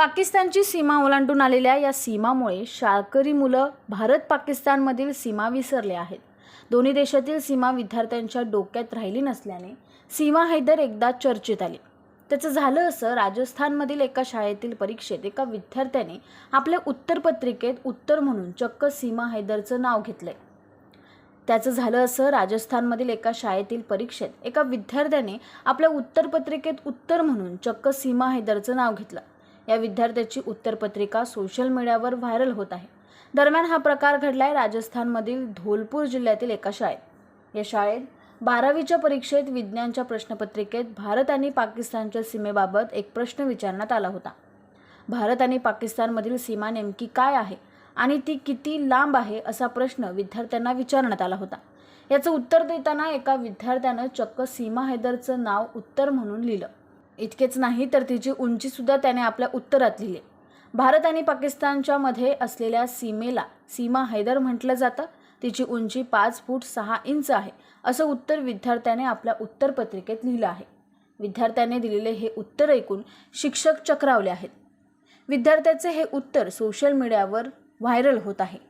पाकिस्तानची सीमा ओलांडून आलेल्या या सीमामुळे शाळकरी मुलं भारत पाकिस्तानमधील सीमा विसरले आहेत. दोन्ही देशातील सीमा विद्यार्थ्यांच्या डोक्यात राहिली नसल्याने सीमा हैदर एकदा चर्चेत आली. त्याचं झालं असं राजस्थानमधील एका शाळेतील परीक्षेत एका विद्यार्थ्याने आपल्या उत्तरपत्रिकेत उत्तर म्हणून चक्क सीमा हैदरचं नाव घेतलंय. त्याचं झालं असं राजस्थानमधील एका शाळेतील परीक्षेत एका विद्यार्थ्याने आपल्या उत्तरपत्रिकेत उत्तर म्हणून चक्क सीमा हैदरचं नाव घेतलं. या विद्यार्थ्याची उत्तरपत्रिका सोशल मीडियावर व्हायरल होत आहे. दरम्यान हा प्रकार घडलाय राजस्थानमधील धोलपूर जिल्ह्यातील एका शाळेत. या शाळेत बारावीच्या परीक्षेत विज्ञानच्या प्रश्नपत्रिकेत भारत आणि पाकिस्तानच्या सीमेबाबत एक प्रश्न विचारण्यात आला होता. भारत आणि पाकिस्तानमधील सीमा नेमकी काय आहे आणि ती किती लांब आहे असा प्रश्न विद्यार्थ्यांना विचारण्यात आला होता. याचं उत्तर देताना एका विद्यार्थ्यानं चक्क सीमा हैदरचं नाव उत्तर म्हणून लिहिलं. इतकेच नाही तर तिची उंचीसुद्धा त्याने आपल्या उत्तरात लिहिली. भारत आणि पाकिस्तानच्या मध्ये असलेल्या सीमेला सीमा हैदर म्हटलं जातं. तिची उंची पाच फूट सहा इंच आहे असं उत्तर विद्यार्थ्याने आपल्या उत्तरपत्रिकेत लिहिलं आहे. विद्यार्थ्याने दिलेले हे उत्तर ऐकून शिक्षक चक्रावले आहेत. विद्यार्थ्याचे हे उत्तर सोशल मीडियावर व्हायरल होत आहे.